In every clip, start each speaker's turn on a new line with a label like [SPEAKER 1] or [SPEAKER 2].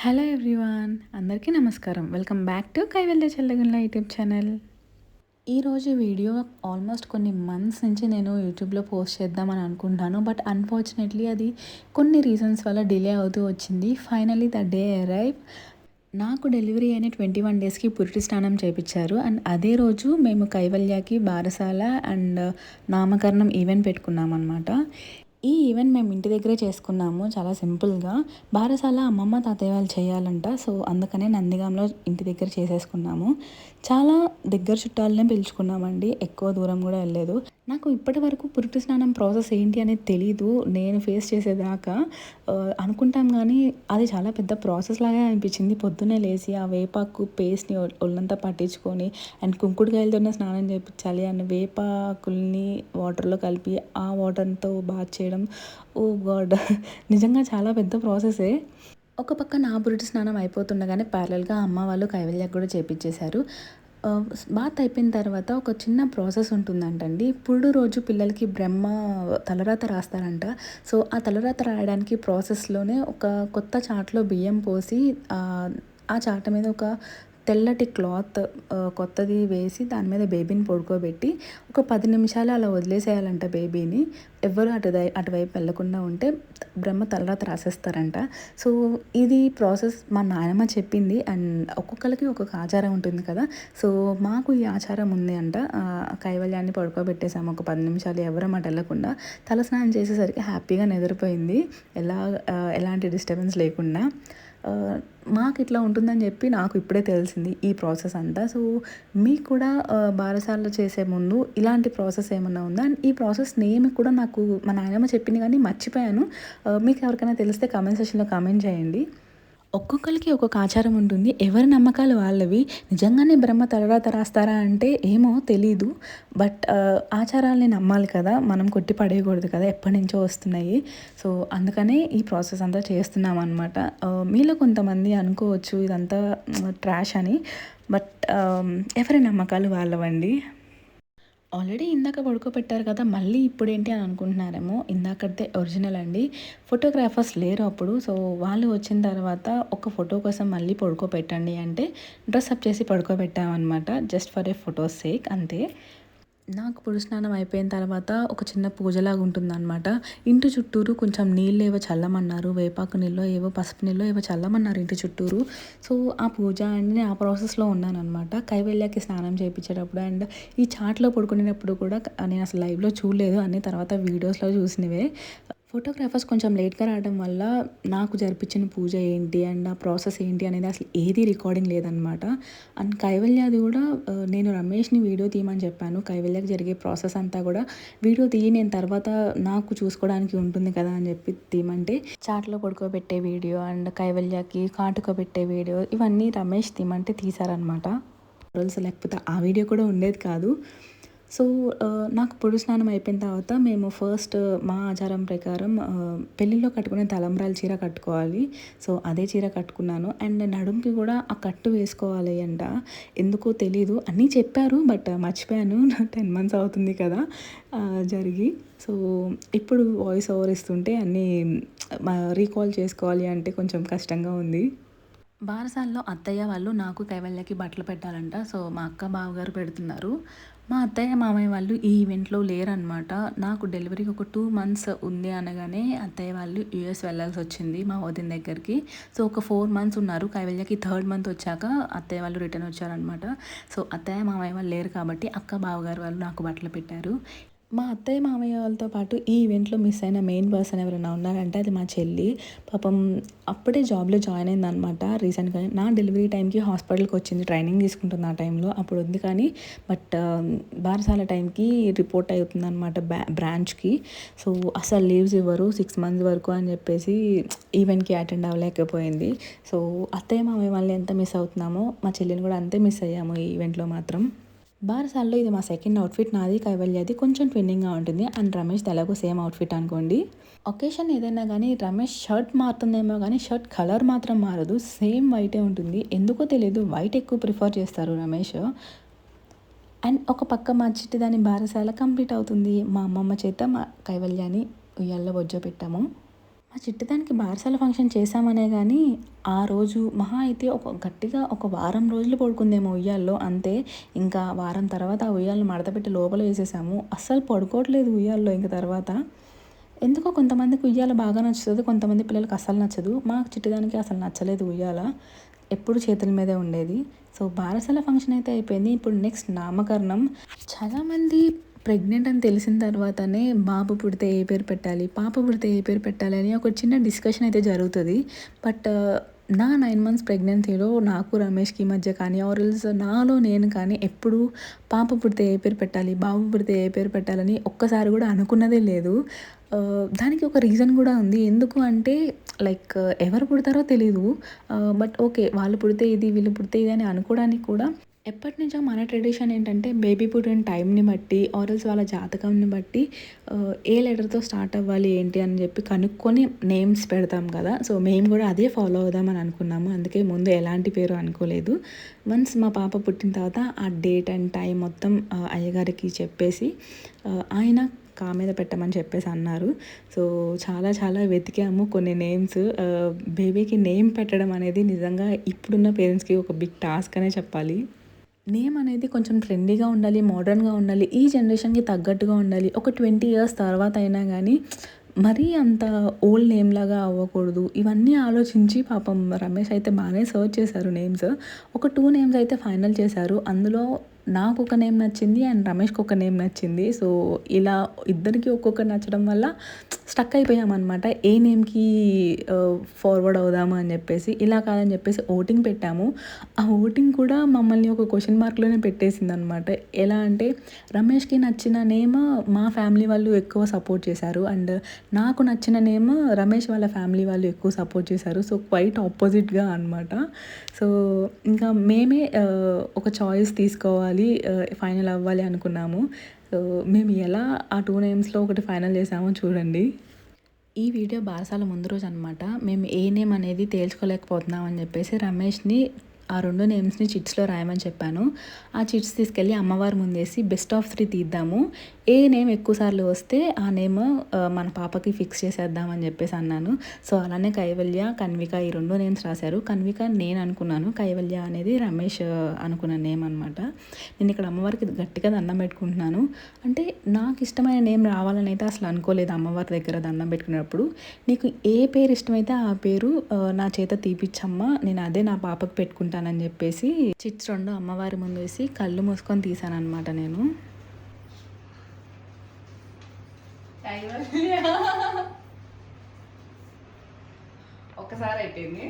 [SPEAKER 1] Hello everyone అందరికీ నమస్కారం. Welcome back to Kaivalya Challagundla YouTube channel. ఈరోజు వీడియో ఆల్మోస్ట్ కొన్ని మంత్స్ నుంచి నేను యూట్యూబ్లో పోస్ట్ చేద్దామని అనుకుంటాను. బట్ అన్ఫార్చునేట్లీ అది కొన్ని రీజన్స్ వల్ల డిలే అవుతూ వచ్చింది. ఫైనలీ ద డే అరైవ్ నాకు డెలివరీ అయిన ట్వంటీ వన్ డేస్కి పురిటి స్నానం చేయించారు అండ్ అదే రోజు మేము కైవల్యకి బారసాల అండ్ నామకరణం ఈవెంట్ పెట్టుకున్నాం అనమాట ఈ ఈవెంట్ మేము ఇంటి దగ్గరే చేసుకున్నాము చాలా సింపుల్గా. బారసాల అమ్మమ్మ తాతయ్య వాళ్ళు చేయాలంట సో అందుకనే నందిగాంలో ఇంటి దగ్గర చేసేసుకున్నాము. చాలా దగ్గర చుట్టాలనే పిలుచుకున్నామండి ఎక్కువ దూరం కూడా వెళ్ళలేదు. నాకు ఇప్పటి వరకు పురుటి స్నానం ప్రాసెస్ ఏంటి అనేది తెలీదు. నేను ఫేస్ చేసేదాకా అనుకుంటాం కానీ అది చాలా పెద్ద ప్రాసెస్ లాగా అనిపించింది. పొద్దున్నే లేచి ఆ వేపాకు పేస్ట్ని ఒళ్ళంతా పట్టించుకొని అండ్ కుంకుడుకాయలతోనే స్నానం చేయించాలి అండ్ వేపాకుల్ని వాటర్లో కలిపి ఆ వాటర్తో బాత్ చేయడం. ఓ గాడ్. నిజంగా చాలా పెద్ద ప్రాసెసే. ఒక పక్క నా బురుటి స్నానం అయిపోతుండగానే ప్యారల్గా అమ్మ వాళ్ళు కైవల్యకు కూడా చేపించేశారు. బాత్ అయిపోయిన తర్వాత ఒక చిన్న ప్రాసెస్ ఉంటుందంటండి. పురుడు రోజు పిల్లలకి బ్రహ్మ తలరాత రాస్తారంట. సో ఆ తలరాత రాయడానికి ప్రాసెస్లోనే ఒక కొత్త చాట్లో బియ్యం పోసి ఆ, ఆ చాట మీద ఒక తెల్లటి క్లాత్ కొత్తది వేసి దాని మీద బేబీని పడుకోబెట్టి ఒక పది నిమిషాలు అలా వదిలేసేయాలంట బేబీని. ఎవరు అటు అటువైపు వెళ్ళకుండా ఉంటే బ్రహ్మ తలరాత రాసేస్తారంట. సో ఇది ప్రాసెస్ మా నాయనమ్మ చెప్పింది అండ్ ఒక్కొక్కరికి ఒక్కొక్క ఆచారం ఉంటుంది కదా. సో మాకు ఈ ఆచారం ఉంది అంట. కైవల్యాన్ని పడుకోబెట్టేసాము ఒక పది నిమిషాలు ఎవరం అటు వెళ్ళకుండా. తలస్నానం చేసేసరికి హ్యాపీగా నిద్రపోయింది. ఎలా ఎలాంటి డిస్టర్బెన్స్ లేకుండా. మాకు ఇట్లా ఉంటుందని చెప్పి నాకు ఇప్పుడే తెలిసింది ఈ ప్రాసెస్ అంతా. సో మీకు కూడా ఆ, బారసాలలో చేసే ముందు ఇలాంటి ప్రాసెస్ ఏమన్నా ఉందా? అండ్ ఈ ప్రాసెస్ నేమ్ కూడా నాకు మా నాయనమ్మ చెప్పింది కానీ మర్చిపోయాను. మీకు ఎవరికైనా తెలిస్తే కమెంట్ సెషన్లో కమెంట్ చేయండి. ఒక్కొక్కరికి ఒక్కొక్క ఆచారం ఉంటుంది. ఎవరి నమ్మకాలు వాళ్ళవి? నిజంగానే బ్రహ్మ తలరాత రాస్తారా అంటే ఏమో తెలీదు. బట్ ఆచారాలని నమ్మాలి కదా. మనం కొట్టి పడేయకూడదు కదా. ఎప్పటి నుంచో వస్తున్నాయి. సో అందుకనే ఈ ప్రాసెస్ అంతా చేస్తున్నాం అనమాట మీలో కొంతమంది అనుకోవచ్చు ఇదంతా ట్రాష్ అని. బట్ ఎవరి నమ్మకాలు వాళ్ళవండి? ఆల్రెడీ ఇందాక పడుకోబెట్టారు కదా మళ్ళీ ఇప్పుడు ఏంటి అని అనుకుంటున్నారేమో. ఇందాకడితే ఒరిజినల్ అండి. ఫోటోగ్రాఫర్స్ లేరు అప్పుడు. సో వాళ్ళు వచ్చిన తర్వాత ఒక ఫోటో కోసం మళ్ళీ పడుకోబెట్టండి అంటే డ్రెస్ అప్ చేసి పడుకోబెట్టామన్నమాట. Just for a photo sake అంతే. నాకు పురుడు స్నానం అయిపోయిన తర్వాత ఒక చిన్న పూజలాగా ఉంటుందన్నమాట. ఇంటి చుట్టూరు కొంచెం నీళ్ళు ఏవో చల్లమన్నారు వేపాకు నీళ్ళు ఏవో పసుపు నీళ్ళు ఏవో చల్లమన్నారు ఇంటి చుట్టూరు. సో ఆ పూజ అండ్ నేను ఆ ప్రాసెస్లో ఉన్నాను అనమాట కైవల్యకి స్నానం చేయించేటప్పుడు అండ్ ఈ చాట్లో పడుకునేటప్పుడు కూడా నేను అసలు లైవ్లో చూడలేదు. అన్ని తర్వాత వీడియోస్లో చూసినవే. ఫోటోగ్రాఫర్స్ కొంచెం లేట్గా రావడం వల్ల నాకు జరిపించిన పూజ ఏంటి అండ్ ఆ ప్రాసెస్ ఏంటి అనేది అసలు ఏది రికార్డింగ్ లేదనమాట అండ్ కైవల్యాది కూడా నేను రమేష్ని వీడియో తీయమని చెప్పాను. కైవల్యకి జరిగే ప్రాసెస్ అంతా కూడా వీడియో తీయి నేను తర్వాత నాకు చూసుకోవడానికి ఉంటుంది కదా అని చెప్పి తీయమంటే చాట్లో పడుకోబెట్టే వీడియో అండ్ కైవల్యకి కాటుక పెట్టే వీడియో ఇవన్నీ రమేష్ తీయమంటే తీశారనమాట రోజు లేకపోతే ఆ వీడియో కూడా ఉండేది కాదు. సో నాకు పొడి స్నానం అయిపోయిన తర్వాత మేము ఫస్ట్ మా ఆచారం ప్రకారం పెళ్ళిలో కట్టుకునే తలంబ్రాల చీర కట్టుకోవాలి. సో అదే చీర కట్టుకున్నాను. అండ్ నడుంకి కూడా ఆ కట్టు వేసుకోవాలి అంట. ఎందుకో తెలీదు. అన్నీ చెప్పారు బట్ మర్చిపోయాను. టెన్ మంత్స్ అవుతుంది కదా జరిగి. సో ఇప్పుడు వాయిస్ ఓవర్ ఇస్తుంటే అన్నీ రీకాల్ చేసుకోవాలి అంటే కొంచెం కష్టంగా ఉంది. బారసాల్లో అత్తయ్య వాళ్ళు నాకు కైవల్యకి బట్టలు పెట్టాలంట. సో మా అక్క బావగారు పెడుతున్నారు. మా అత్తయ్య మామయ్య వాళ్ళు ఈ ఈవెంట్లో లేరనమాట నాకు డెలివరీకి ఒక టూ మంత్స్ ఉంది అనగానే అత్తయ్య వాళ్ళు యూఎస్ వెళ్ళాల్సి వచ్చింది మా వదిన దగ్గరికి. సో ఒక ఫోర్ మంత్స్ ఉన్నారు. కైవల్యకి థర్డ్ మంత్ వచ్చాక అత్తయ్య వాళ్ళు రిటర్న్ వచ్చారనమాట సో అత్తయ్య మామయ్య వాళ్ళు లేరు కాబట్టి అక్క బావగారు వాళ్ళు నాకు బట్టలు పెట్టారు. మా అత్తయ్య మామయ్య వాళ్ళతో పాటు ఈ ఈవెంట్లో మిస్ అయిన మెయిన్ పర్సన్ ఎవరైనా ఉన్నారంటే అది మా చెల్లి. పాపం అప్పుడే జాబ్లో జాయిన్ అయిందనమాట రీసెంట్గా నా డెలివరీ టైంకి హాస్పిటల్కి వచ్చింది. ట్రైనింగ్ తీసుకుంటుంది ఆ టైంలో. అప్పుడు ఉంది కానీ బట్ బారసాల టైంకి రిపోర్ట్ అవుతుంది అనమాట బ్రా బ్రాంచ్కి. సో అసలు లీవ్స్ ఇవ్వరు. సిక్స్ మంత్స్ వరకు అని చెప్పేసి ఈవెంట్కి అటెండ్ అవ్వలేకపోయింది. సో అత్తయ్య మామయ్య వాళ్ళని ఎంత మిస్ అవుతున్నామో మా చెల్లిని కూడా అంతే మిస్ అయ్యాము ఈ ఈవెంట్లో మాత్రం. బారసాల్లో ఇది మా సెకండ్ అవుట్ఫిట్. నాది కైవల్యది కొంచెం ట్విన్నింగ్గా ఉంటుంది. అండ్ రమేష్ ఎలాగో సేమ్ అవుట్ఫిట్ అనుకోండి. ఒకేషన్ ఏదైనా కానీ రమేష్ షర్ట్ మారుతుందేమో కానీ షర్ట్ కలర్ మాత్రం మారదు. సేమ్ వైటే ఉంటుంది. ఎందుకో తెలియదు వైట్ ఎక్కువ ప్రిఫర్ చేస్తారు రమేష్. అండ్ ఒక పక్క మా చిట్టి దాని బారసాల కంప్లీట్ అవుతుంది. మా అమ్మమ్మ చేత మా కైవల్యాన్ని ఉయ్యాల్లో బొజ్జ పెట్టాము. ఆ చిట్టదానికి బారసాల ఫంక్షన్ చేశామనే కానీ ఆ రోజు మహా అయితే ఒక గట్టిగా ఒక వారం రోజులు పడుకుందేమో ఉయ్యాల్లో. అంతే ఇంకా వారం తర్వాత ఆ ఉయ్యాలను మడతపెట్టి లోపల వేసేసాము. అస్సలు పడుకోవట్లేదు ఉయ్యాల్లో ఇంక తర్వాత. ఎందుకో కొంతమందికి ఉయ్యాల బాగా నచ్చుతుంది కొంతమంది పిల్లలకి అస్సలు నచ్చదు. మా చిట్టదానికి అసలు నచ్చలేదు ఉయ్యాల. ఎప్పుడు చేతుల మీదే ఉండేది. సో బారసాల ఫంక్షన్ అయితే అయిపోయింది. ఇప్పుడు నెక్స్ట్ నామకరణం. చాలామంది ప్రెగ్నెంట్ అని తెలిసిన తర్వాతనే బాబు పుడితే ఏ పేరు పెట్టాలి పాప పుడితే ఏ పేరు పెట్టాలి అని ఒక చిన్న డిస్కషన్ అయితే జరుగుతుంది. బట్ uh, నా నైన్ మంత్స్ ప్రెగ్నెన్సీలో నాకు రమేష్కి మధ్య కానీ ఆరల్స్ నాలో నేను కానీ ఎప్పుడు పాప పుడితే ఏ పేరు పెట్టాలి బాబు పుడితే ఏ పేరు పెట్టాలని ఒక్కసారి కూడా అనుకున్నదే లేదు. Uh, దానికి ఒక రీజన్ కూడా ఉంది. ఎందుకు అంటే లైక్ ఎవరు పుడతారో తెలీదు. Uh, బట్ ఓకే వాళ్ళు పుడితే ఇది వీళ్ళు పుడితే ఇది అని అనుకోవడానికి కూడా ఎప్పటి నుంచో మన ట్రెడిషన్ ఏంటంటే బేబీ పుట్టిన టైంని బట్టి ఆరల్స్ వాళ్ళ జాతకంని బట్టి uh, ఏ లెటర్తో స్టార్ట్ అవ్వాలి ఏంటి అని చెప్పి కనుక్కొని నేమ్స్ పెడతాం కదా. సో మేము కూడా అదే ఫాలో అవుదామని అనుకున్నాము. అందుకే ముందు ఎలాంటి పేరు అనుకోలేదు. వన్స్ మా పాప పుట్టిన తర్వాత ఆ డేట్ అండ్ టైం మొత్తం uh, అయ్యగారికి చెప్పేసి uh, ఆయన కా మీద పెట్టమని చెప్పేసి అన్నారు. సో చాలా చాలా వెతికాము కొన్ని నేమ్స్ బేబీకి నేమ్ పెట్టడం అనేది నిజంగా ఇప్పుడున్న పేరెంట్స్కి ఒక బిగ్ టాస్క్ అనే చెప్పాలి. నేమ్ అనేది కొంచెం ట్రెండీగా ఉండాలి మోడర్న్గా ఉండాలి ఈ జనరేషన్కి తగ్గట్టుగా ఉండాలి. ఒక ట్వంటీ ఇయర్స్ తర్వాత అయినా కానీ మరీ అంత ఓల్డ్ నేమ్ లాగా అవ్వకూడదు. ఇవన్నీ ఆలోచించి పాపం రమేష్ అయితే బాగానే సర్చ్ చేశారు నేమ్స్ ఒక టూ నేమ్స్ అయితే ఫైనల్ చేశారు. అందులో నాకు ఒక నేమ్ నచ్చింది అండ్ రమేష్కి ఒక నేమ్ నచ్చింది. సో ఇలా ఇద్దరికి ఒక్కొక్క నచ్చడం వల్ల స్టక్ అయిపోయామన్నమాట ఏ నేమ్కి ఫార్వర్డ్ అవుదాము అని చెప్పేసి ఇలా కాదని చెప్పేసి ఓటింగ్ పెట్టాము. ఆ ఓటింగ్ కూడా మమ్మల్ని ఒక క్వశ్చన్ మార్క్లోనే పెట్టేసింది అనమాట ఎలా అంటే రమేష్కి నచ్చిన నేమ్ మా ఫ్యామిలీ వాళ్ళు ఎక్కువ సపోర్ట్ చేశారు. అండ్ నాకు నచ్చిన నేమ్ రమేష్ వాళ్ళ ఫ్యామిలీ వాళ్ళు ఎక్కువ సపోర్ట్ చేశారు. సో క్వైట్ ఆపోజిట్గా అనమాట సో ఇంకా మేమే ఒక చాయిస్ తీసుకోవాలి అవ్వాలి ఫైనల్ uh, అవ్వాలి అనుకున్నాము. మేము ఎలా ఆ టూ నేమ్స్లో ఒకటి ఫైనల్ చేసామో చూడండి. ఈ వీడియో బారసాల ముందు రోజు అనమాట మేము ఏ నేమ్ అనేది తేల్చుకోలేకపోతున్నాం అని చెప్పేసి రమేష్ని ఆ రెండు నేమ్స్ని చిట్స్లో రాయమని చెప్పాను. ఆ చిట్స్ తీసుకెళ్ళి అమ్మవారి ముందేసి బెస్ట్ ఆఫ్ త్రీ తీద్దాము. ఏ నేమ్ ఎక్కువసార్లు వస్తే ఆ నేమ్ మన పాపకి ఫిక్స్ చేసేద్దామని చెప్పేసి అన్నాను. సో అలానే కైవల్య కన్విక ఈ రెండు నేమ్స్ రాశారు. కన్విక నేను అనుకున్నాను. కైవల్య అనేది రమేష్ అనుకున్న నేమ్ అనమాట నేను ఇక్కడ అమ్మవారికి గట్టిగా దండం పెట్టుకుంటున్నాను. అంటే నాకు ఇష్టమైన నేమ్ రావాలని అయితే అసలు అనుకోలేదు అమ్మవారి దగ్గర దండం పెట్టుకున్నప్పుడు నీకు ఏ పేరు ఇష్టమైతే ఆ పేరు నా చేత తీపిచ్చమ్మా నేను అదే నా పాపకు పెట్టుకుంటానని చెప్పేసి చిట్స్ రెండు అమ్మవారి ముందు వేసి కళ్ళు మూసుకొని తీసాను అనమాట నేను.
[SPEAKER 2] ఒక్కసారి అయిపోయింది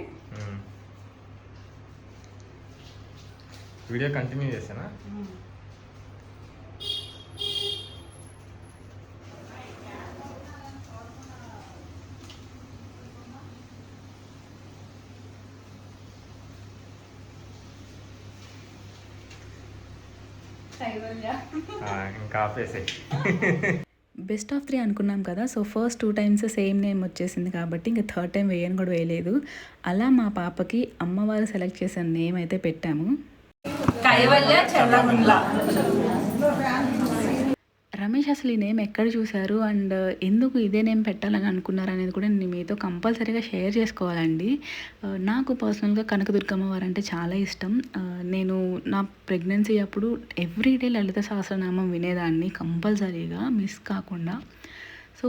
[SPEAKER 3] వీడియో కంటిన్యూ చేసానా? ఇంకా ఆపేసే
[SPEAKER 1] బెస్ట్ ఆఫ్ త్రీ అనుకున్నాం కదా so first two times same name వచ్చేసింది కాబట్టి ఇంకా థర్డ్ టైం వేయని కూడా వేయలేదు. అలా మా పాపకి అమ్మవారు సెలెక్ట్ చేసిన నేమ్ అయితే పెట్టాము.
[SPEAKER 2] కైవల్య చల్లగుండ్ల
[SPEAKER 1] రమేష్ అసలు ఈ నేమ్ ఎక్కడ చూశారు? అండ్ ఎందుకు ఇదే నేమ్ పెట్టాలని అనుకున్నారు అనేది కూడా నేను మీతో కంపల్సరీగా షేర్ చేసుకోవాలండి. నాకు పర్సనల్గా కనకదుర్గమ్మ వారు అంటే చాలా ఇష్టం. నేను నా ప్రెగ్నెన్సీ అప్పుడు ఎవ్రీడే లలిత సహస్రనామం వినేదాన్ని కంపల్సరీగా మిస్ కాకుండా. సో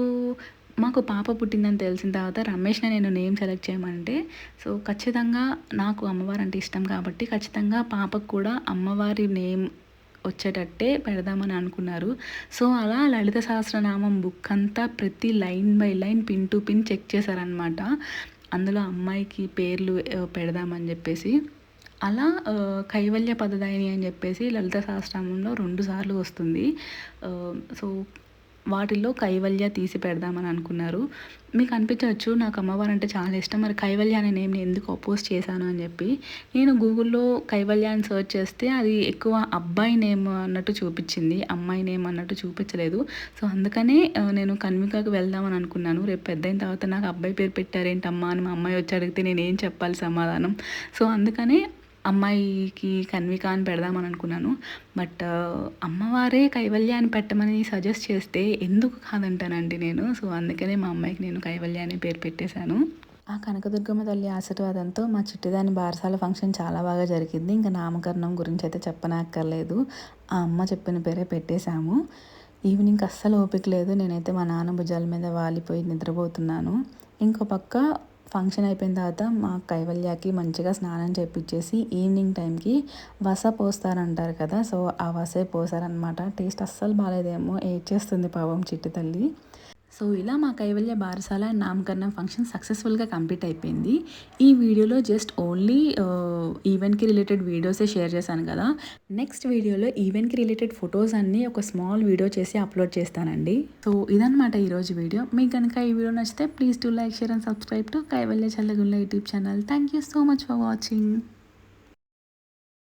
[SPEAKER 1] మాకు పాప పుట్టిందని తెలిసిన తర్వాత రమేష్ని నేను నేమ్ సెలెక్ట్ చేయమంటే సో ఖచ్చితంగా నాకు అమ్మవారు అంటే ఇష్టం కాబట్టి ఖచ్చితంగా పాపకు కూడా అమ్మవారి నేమ్ వచ్చేటట్టే పెడదామని అనుకున్నారు. సో అలా లలిత సహస్రనామం బుక్ అంతా ప్రతి line by line pin to pin check చేశారనమాట అందులో అమ్మాయికి పేర్లు పెడదామని చెప్పేసి. అలా కైవల్య పదదాయిని అని చెప్పేసి లలిత సహస్రనామంలో రెండు సార్లు వస్తుంది. సో వాటిల్లో కైవల్య తీసి పెడదామని అనుకున్నారు. మీకు అనిపించవచ్చు నాకు అమ్మవారు అంటే చాలా ఇష్టం. మరి కైవల్య అనే నేమ్ని ఎందుకు అపోజ్ చేశాను అని చెప్పి నేను గూగుల్లో కైవల్య అని సెర్చ్ చేస్తే అది ఎక్కువ అబ్బాయి నేమ్ అన్నట్టు చూపించింది అమ్మాయి నేమ్ అన్నట్టు చూపించలేదు. సో అందుకనే నేను కన్వికాకి వెళ్దామని అనుకున్నాను. రేపు పెద్ద అయిన తర్వాత నాకు అబ్బాయి పేరు పెట్టారేంటమ్మా అని మా అమ్మాయి వచ్చి అడిగితే నేనేం చెప్పాలి సమాధానం? సో అందుకనే అమ్మాయికి కన్విక అని పెడదామని అనుకున్నాను. బట్ అమ్మవారే కైవల్య అని పెట్టమని సజెస్ట్ చేస్తే ఎందుకు కాదంటానండి నేను. సో అందుకనే మా అమ్మాయికి నేను కైవల్య అనే పేరు పెట్టేశాను. ఆ కనకదుర్గమ్మ తల్లి ఆశీర్వాదంతో మా చిట్టిదాని బారసాల ఫంక్షన్ చాలా బాగా జరిగింది. ఇంకా నామకరణం గురించి అయితే చెప్పనక్కర్లేదు. ఆ అమ్మ చెప్పిన పేరే పెట్టేశాము. ఈవినింగ్ అస్సలు ఓపిక లేదు. నేనైతే మా నాన్న భుజాల మీద వాలిపోయి నిద్రపోతున్నాను. ఇంకో పక్క ఫంక్షన్ అయిపోయిన తర్వాత మా కైవల్యకి మంచిగా స్నానం చేపించేసి ఈవినింగ్ టైంకి వస పోస్తారంటారు కదా సో ఆ వసే పోసారనమాట టేస్ట్ అస్సలు బాగాలేదేమో ఏడ్చేస్తుంది పాపం చిట్టి తల్లి. సో ఇలా మా కైవల్య బారసాల నామకరణం ఫంక్షన్ సక్సెస్ఫుల్గా కంప్లీట్ అయిపోయింది. ఈ వీడియోలో జస్ట్ ఓన్లీ ఈవెంట్కి రిలేటెడ్ వీడియోసే షేర్ చేశాను కదా. నెక్స్ట్ వీడియోలో ఈవెంట్కి రిలేటెడ్ ఫొటోస్ అన్నీ ఒక స్మాల్ వీడియో చేసి అప్లోడ్ చేస్తానండి. సో ఇదనమాట ఈరోజు వీడియో. మీకు కనుక ఈ వీడియో నచ్చితే please to like share and subscribe to Kaivalya Challagulla YouTube channel. Thank you so much for watching.